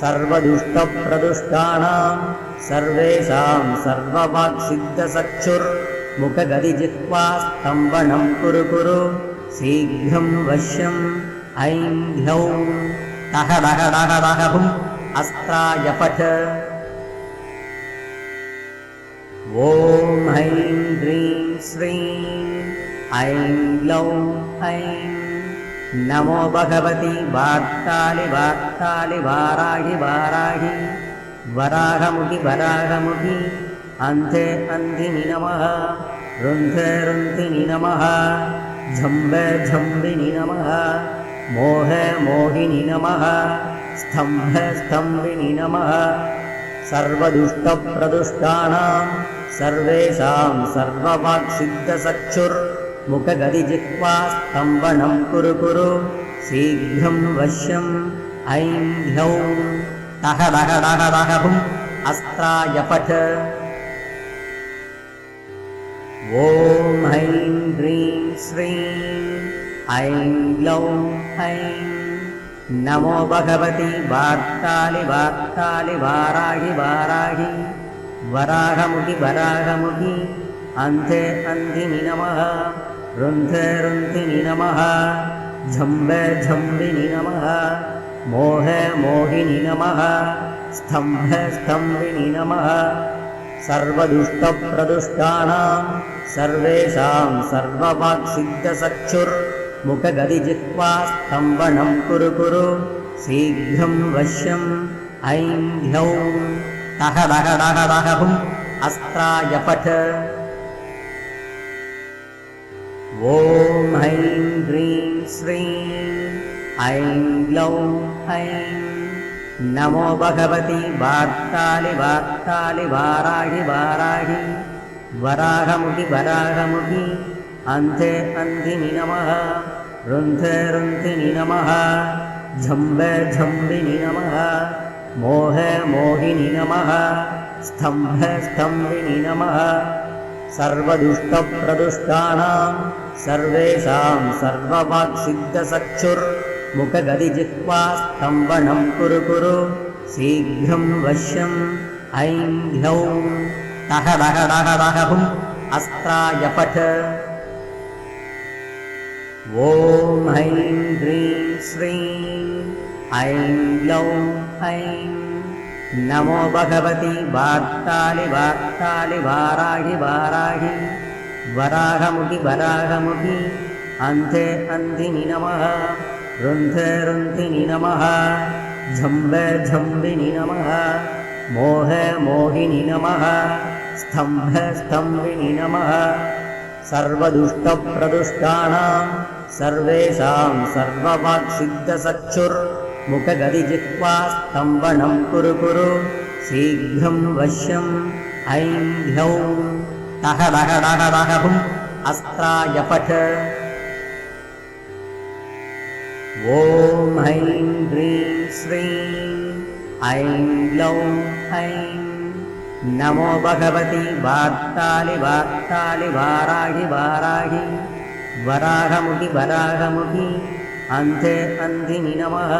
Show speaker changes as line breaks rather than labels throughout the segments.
सर्वदुष्टप्रदुष्टानां सर्वेषां सर्ववाक्सिद्धचक्षुर्मुखगदिजिह्वा स्तम्भनं कुरु कुरु शीघ्रं वश्यम् ऐं ह्यौं टह डह डह डह हुम् अस्त्राय पठ ॐ ऐं ह्रीं श्रीं ऐं ग्लौं ऐं नमो भगवति वार्तालि वार्तालि वाराहि वाराहि। वराहमुखि वराहमुखि। अन्ते अन्धिनि नमः। रुन्धे रुन्धिनि नमः। झम्बे झम्बिनि नमः। मोहे मोहिनि नमः। स्तम्भे स्तम्भिनि नमः। सर्वदुष्टप्रदुष्टानां सर्वेषां सर्ववाक्सिद्धचक्षुर्मुखगदिजिह्वा स्तम्भनं कुरु कुरु शीघ्रं वश्यम् ऐं ह्यौं टह डह डह डह हुम् अस्त्राय पठ ॐ ऐं ह्रीं श्रीं ऐं ग्लौं ऐं नमो भगवति वार्तालि वार्तालि वाराहि वाराहि। वराहमुखि वराहमुखि अन्ते अन्धिनि नमः रुन्धे रुन्धिनि नमः झम्बे झम्बिनि नमः मोहे मोहिनि नमः स्तम्भे स्तम्भिनि नमः। सर्वदुष्टप्रदुष्टानां सर्वेषां सर्ववाक्सिद्धचक्षुर्मुखगदिजिह्वा स्तम्भनं कुरु कुरु शीघ्रं वश्यम् ऐं ह्यौं डह हुम् अस्त्राय पठ ॐ ऐं ह्रीं श्रीं ऐं ग्लौं ऐं नमो भगवति वार्तालि वार्तालि वाराहि वाराहि वराहमुखि वराहमुखि अन्ते अन्धिनि नमः रुन्धे रुन्धिनि नमः झम्बे झम्बिनि नमः मोहे मोहिनि नमः स्तम्भे स्तम्भिनि नमः सर्वदुष्टप्रदुष्टानां सर्वेषां सर्ववाक्सिद्धचक्षुर्मुखगदिजिह्वा स्तम्भनं कुरु कुरु। शीघ्रं वश्यम् ऐं ह्यौं टह डह डह डह हुम् अस्त्राय पठ। ॐ ऐं ह्रीं श्रीं ऐं ग्लौं ऐं नमो भगवति वार्तालि वार्तालि वाराहि वाराहि वराहमुखि वराहमुखि। अन्ते अन्धिनि नमः। रुन्धे रुन्धिनि नमः। झम्बे झम्बिनि नमः। मोहे मोहिनि नमः। स्तम्भे स्तम्भिनि नमः। सर्वदुष्टप्रदुष्टानां सर्वेषां सर्ववाक्सिद्धचक्षुर्मुखगदिजिह्वा स्तम्भनं कुरु कुरु। शीघ्रं वश्यम् ऐं ह्यौं टह डह डह डह हुम् ॐ ऐं ह्रीं श्रीं ऐं ग्लौं ऐं नमो भगवति वार्तालि वार्तालि वाराहि वाराहि। वराहमुखि वराहमुखि। अन्ते अन्धिनि नमः।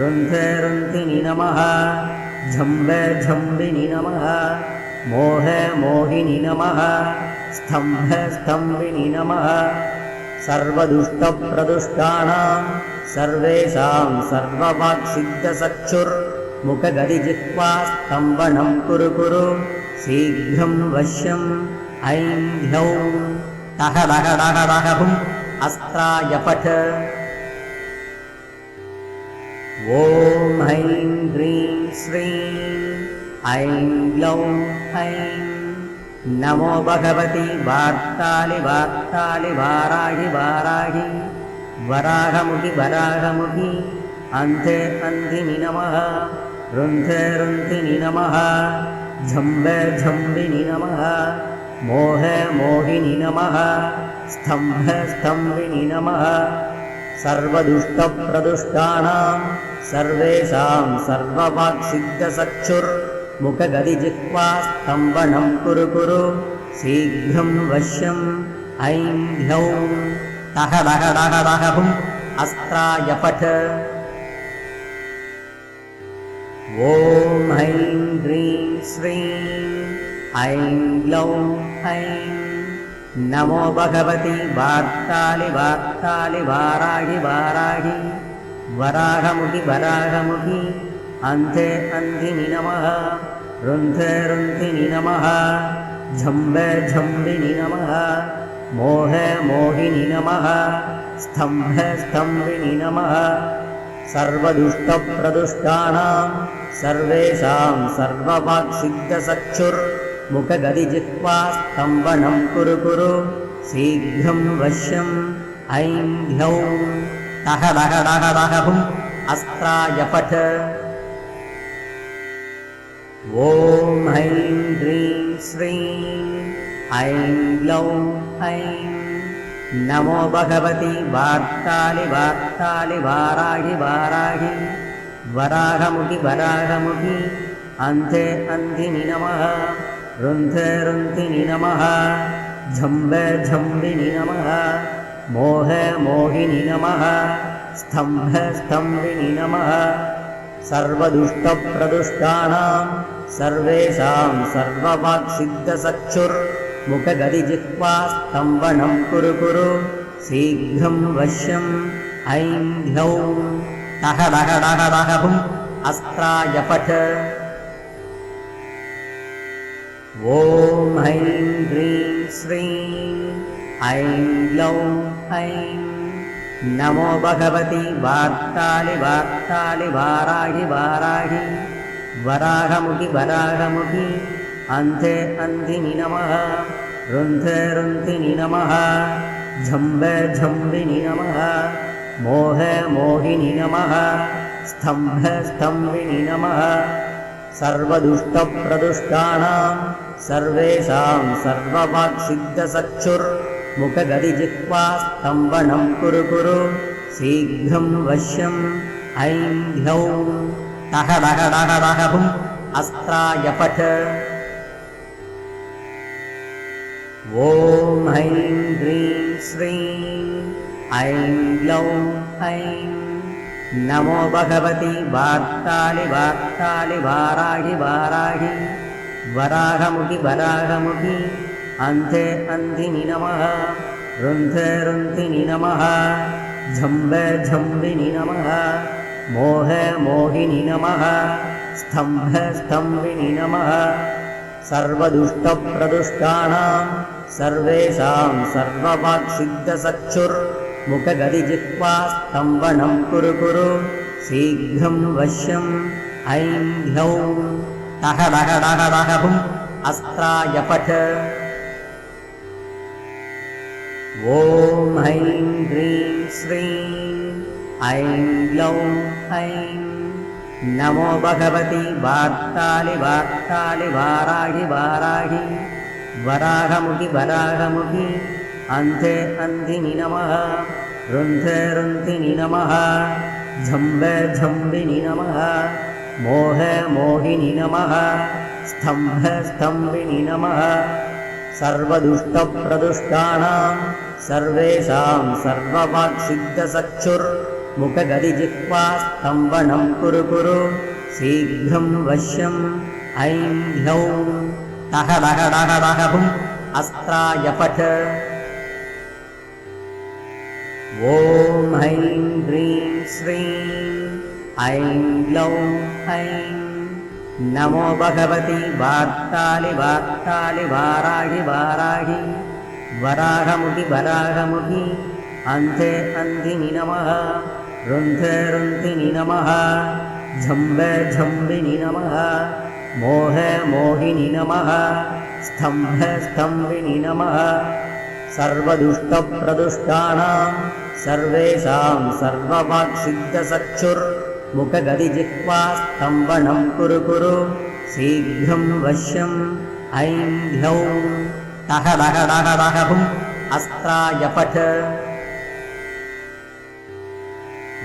रुन्धे रुन्धिनि नमः। झम्बे झम्बिनि नमः मोहे मोहिनि नमः स्तम्भे स्तम्भिनि नमः। सर्वदुष्टप्रदुष्टानां सर्वेषां सर्ववाक्सिद्धचक्षुर्मुखगदिजिह्वा स्तम्भनं कुरु कुरु शीघ्रं वश्यम् ऐं ह्यौं टह डह डह डह हुम् अस्त्राय पठ ॐ ऐं ह्रीं श्रीं ऐं ग्लौं ऐं नमो भगवति वार्तालि वार्तालि वाराहि वाराहि वराहमुखि वराहमुखि अन्ते अन्धिनि नमः रुन्धे रुन्धिनि नमः झम्ब झम्बिनि नमः मोह मोहिनि नमः स्तम्भ स्तम्भिनि नमः। सर्वदुष्टप्रदुष्टानां सर्वेषां सर्ववाक्सिद्धसक्षुर्मुखगदिजिह्वा स्तम्भनं कुरु कुरु। शीघ्रं वश्यम् ऐं ह्यौं। तह डह डह डह हुम् अस्त्राय पठ ॐ ऐं ह्रीं श्रीं। ऐं ग्लौं ऐं नमो भगवति वार्तालि वार्तालि वाराहि वाराहि। वराहमुखि वराहमुखि अन्धे अन्धिनि नमः रुन्धे रुन्धिनि नमः झम्ब झम्बिनि नमः मोह मोहिनि नमः स्तम्भ स्तम्भिनि नमः सर्वदुष्टप्रदुष्टानां सर्वेषां सर्ववाक्सिद्धसक्षुर्मुखगदिजिह्वा स्तम्भनं कुरु कुरु शीघ्रं वश्यम् ऐं ह्यौं तह डह डह डह हुम् अस्त्राय पठ ॐ ऐं ह्रीं श्रीं ऐं ग्लौं ऐं नमो भगवति वार्तालि वार्तालि वाराहि वाराहि वराहमुखि वराहमुखि अन्धे अन्धिनि नमः रुन्धे रुन्धिनि नमः झम्ब झम्बिनि नमः मोह मोहिनि नमः स्तम्भ स्तम्भिनि नमः सर्वदुष्टप्रदुष्टानां सर्वेषां सर्ववाक्सिद्धसक्षुर्मुखगदिजिह्वा स्तम्भनं कुरु कुरु। शीघ्रं वश्यम् ऐं ह्यौं तह डह डह डह हुम् अस्त्राय पठ ॐ ऐं ह्रीं श्रीं ऐं ग्लौं ऐं नमो भगवति वार्तालि वार्तालि वाराहि वाराहि वराहमुखि वराहमुखि। अन्धे अन्धिनि नमः रुन्धे रुन्धिनि नमः झम्ब झम्बिनि नमः मोह मोहिनि नमः स्तम्भ स्तम्भिनि नमः। सर्वदुष्टप्रदुष्टानां सर्वेषां सर्ववाक्सिद्धसक्षुर्मुखगदिजिह्वा स्तम्भनं कुरु कुरु शीघ्रं वश्यम् ऐं ह्यौं तह डह डह डह हुम् अस्त्राय पठ ॐ ऐं ह्रीं श्रीं ऐं ग्लौं ऐं नमो भगवति वार्तालि वार्तालि वाराहि वाराहि वराहमुखि वराहमुखि अन्धे अन्धिनि नमः रुन्धे रुन्धिनि नमः झम्ब झम्बिनि नमः मोहिनि नमः। सर्वदुष्टप्रदुष्टानां सर्वेषां सर्ववाक्सिद्धसक्षुर्मुखगदिजिह्वा स्तम्भनं कुरु कुरु शीघ्रं वश्यम् ऐं ह्यौं तह डह डह डह हुम् अस्त्राय पठ श्रीं ऐं ग्लौं ऐं नमो भगवति वार्तालि वार्तालि वाराहि वाराहि। वराहमुखि वराहमुखि। अन्धे अन्धिनि नमः। रुन्धे रुन्धिनि नमः। झम्ब झम्बिनि नमः। मोह मोहिनि नमः। स्तम्भ स्तम्भिनि नमः। सर्वदुष्टप्रदुष्टानां सर्वेषां सर्ववाक्सिद्धसक्षुर्मुखगदिजिह्वा स्तम्भनं कुरु कुरु शीघ्रं वश्यम् ऐं ह्यौं तह डह डह डह हुम् अस्त्राय पठ ॐ ऐं ह्रीं श्रीं ऐं ग्लौं ऐं नमो भगवति वार्तालि वार्तालि वाराहि वाराहि। वराहमुखि वराहमुखि अन्धे अन्धिनि नमः रुन्धे रुन्धिनि नमः झम्ब झम्बिनि नमः मोह मोहिनि नमः स्तम्भ स्तम्भिनि नमः सर्वदुष्टप्रदुष्टानां सर्वेषां सर्ववाक्सिद्धसक्षुर्मुखगदिजिह्वा स्तम्भनं कुरु कुरु शीघ्रं वश्यम् ऐं ह्लौं टः डः डः डः हुम् अस्त्राय पठ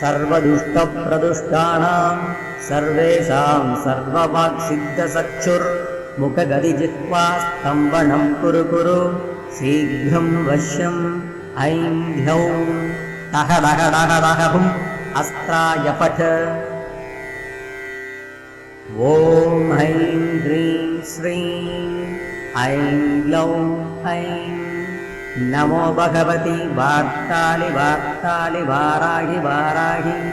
सर्वदुष्टप्रदुष्टानां सर्वेषां सर्ववाक्सिद्धचक्षुर्मुखगदिजिह्वा स्तम्भनं कुरु कुरु शीघ्रं वश्यम् ऐं ह्यौं टः डः डः डः हुम् अस्त्राय पठ ॐ ऐं ह्रीं श्रीं ऐं ग्लौं ऐं नमो भगवति वार्तालि वार्तालि वाराहि वाराहि।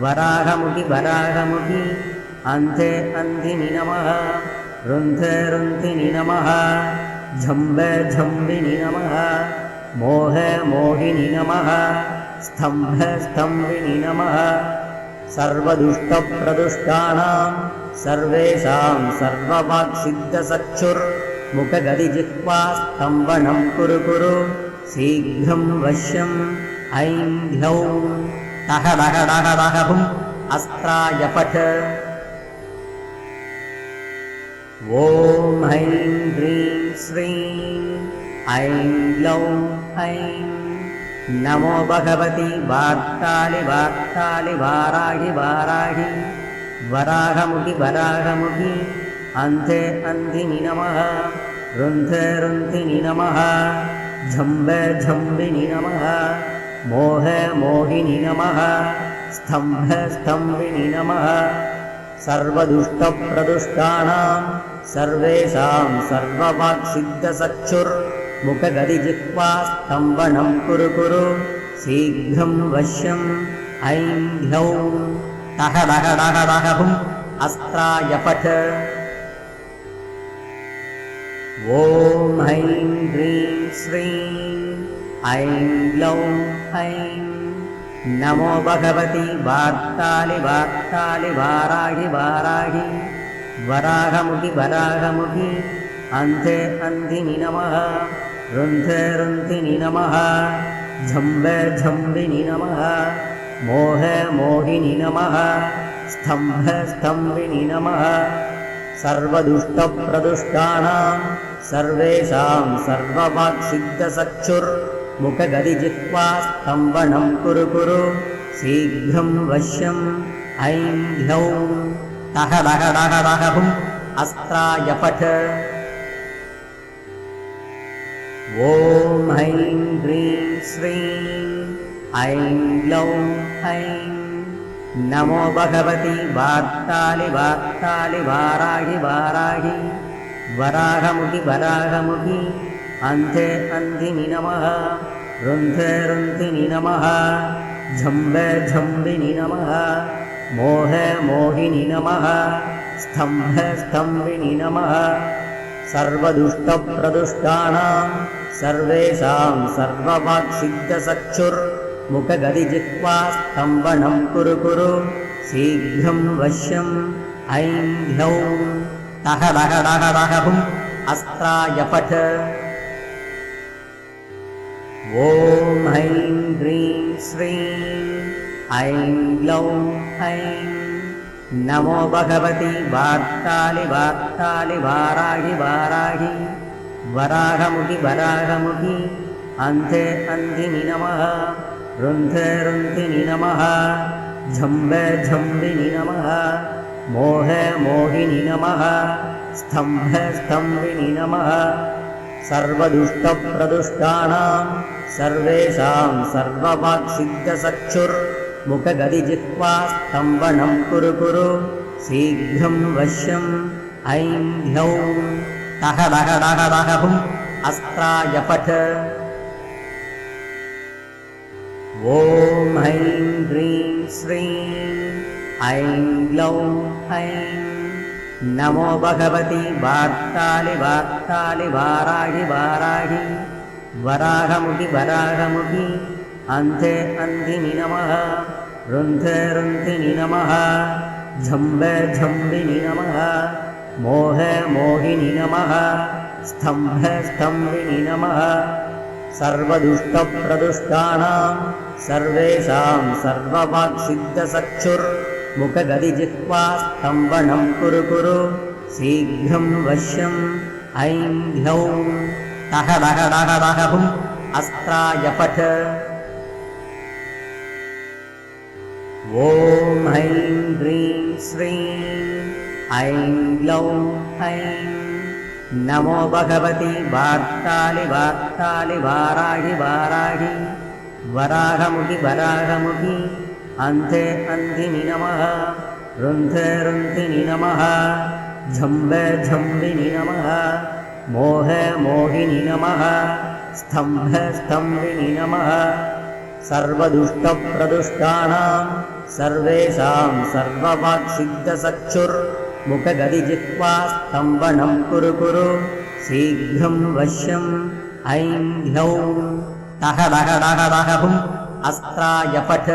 वराहमुखि वराहमुखि। अन्धे अन्धिनि नमः। रुन्धे रुन्धिनि नमः। झम्बे झम्बिनि नमः। मोहे मोहिनि नमः। स्तम्भे स्तम्भिनि नमः। सर्वदुष्टप्रदुष्टानां सर्वेषां सर्ववाक्सिद्धचक्षुर्मुखगदिजिह्वा स्तम्भनं कुरु कुरु शीघ्रं वश्यम् ऐं ह्लौं टः डः डः डः हुम् अस्त्राय पठ ॐ ऐं ह्रीं श्रीं ऐं ग्लौं ऐं नमो भगवति वार्तालि वार्तालि वाराहि वाराहि। वराहमुखि वराहमुखि अन्धे अन्धिनि नमः। रुन्धे रुन्धिनि नमः। झम्बे झम्बिनि नमः। मोहे मोहिनि नमः। स्तम्भे स्तम्भिनि नमः। सर्वदुष्टप्रदुष्टानां सर्वेषां सर्ववाक्सिद्धचक्षुर्मुखगदिजिह्वा स्तम्भनं कुरु कुरु। शीघ्रं वश्यम्। ऐं ह्लौं टः डः डः डः हुम् अस्त्राय पठ ॐ ऐं ह्रीं श्रीं ऐं ग्लौं ऐं नमो भगवति वार्तालि वार्तालि वाराहि वाराहि वराहमुखि वराहमुखि अन्धे अन्धिनि नमः रुन्धे रुन्धिनि नमः झम्बे झम्बिनि नमः मोहे मोहिनि नमः स्तम्भे स्तम्भिनि नमः सर्वदुष्टप्रदुष्टानां सर्वेषां सर्ववाक्सिद्धचक्षुर्मुखगदिजिह्वा स्तम्भनं कुरु कुरु। शीघ्रं वश्यम् ऐं ह्लौं टः डः डः डः हुम् अस्त्राय ऐं ह्रीं श्रीं ऐं ग्लौं ऐं नमो भगवति वार्तालि वार्तालि वाराहि वाराहि वराहमुखि वराहमुखि। अन्धे अन्धिनि नमः। रुन्धे रुन्धिनि नमः। झम्बे झम्बिनि नमः। मोहे मोहिनि नमः। स्तम्भे स्तम्भिनि नमः। सर्वदुष्टप्रदुष्टानां सर्वेषां सर्ववाक्सिद्धचक्षुर्मुखगदिजिह्वा स्तम्भनं कुरु कुरु। शीघ्रं वश्यम् ऐं ह्लौं टः डः डः डः हुम् अस्त्राय पठ ॐ ऐं ह्रीं श्रीं ऐं ग्लौं ऐं नमो भगवति वार्तालि वार्तालि वाराहि वाराहि वराहमुखि वराहमुखि अन्धे अन्धिनि नमः रुन्धे रुन्धिनि नमः झम्बे झम्बिनि नमः मोहे मोहिनि नमः। स्तम्भे स्तम्भिनि नमः। सर्वदुष्टप्रदुष्टानां सर्वेषां सर्ववाक्सिद्धचक्षुर्मुखगदिजिह्वा स्तम्भनं कुरु कुरु। शीघ्रं वश्यम् ऐं पठ ॐ ऐं ह्रीं श्रीं ऐं नमो भगवति वार्तालि वार्तालि वाराहि वाराहि। वराहमुखि वराहमुखि। अन्धे अन्धिनि नमः। रुन्धे रुन्धिनि नमः। झम्बे झम्बिनि नमः। मोहे मोहिनि नमः। स्तम्भे स्तम्भिनि नमः। सर्वदुष्टप्रदुष्टानां सर्वेषां सर्ववाक्सिद्धसक्षुर्मुखगदिजिह्वा स्तम्भनं कुरु कुरु। शीघ्रं वश्यम् ऐं ह्यौं टः डः डः डः हुम् अस्त्राय ऐं ह्रीं श्रीं ऐं ग्लौं ऐं नमो भगवति वार्तालि वार्तालि वाराहि वाराहि। वराहमुखि वराहमुखि अन्धे अन्धिनि नमः रुन्धे रुन्धिनि नमः झम्बे झम्बिनि नमः मोहे मोहिनि नमः स्तम्भे स्तम्भिनि नमः सर्वदुष्टप्रदुष्टानां सर्वेषां सर्ववाक्सिद्धसक्षुर्मुखगदिजिह्वा स्तम्भनं कुरु कुरु शीघ्रं वश्यम् ऐं ह्यौं टः डः डः डः हुम् अस्त्राय पठ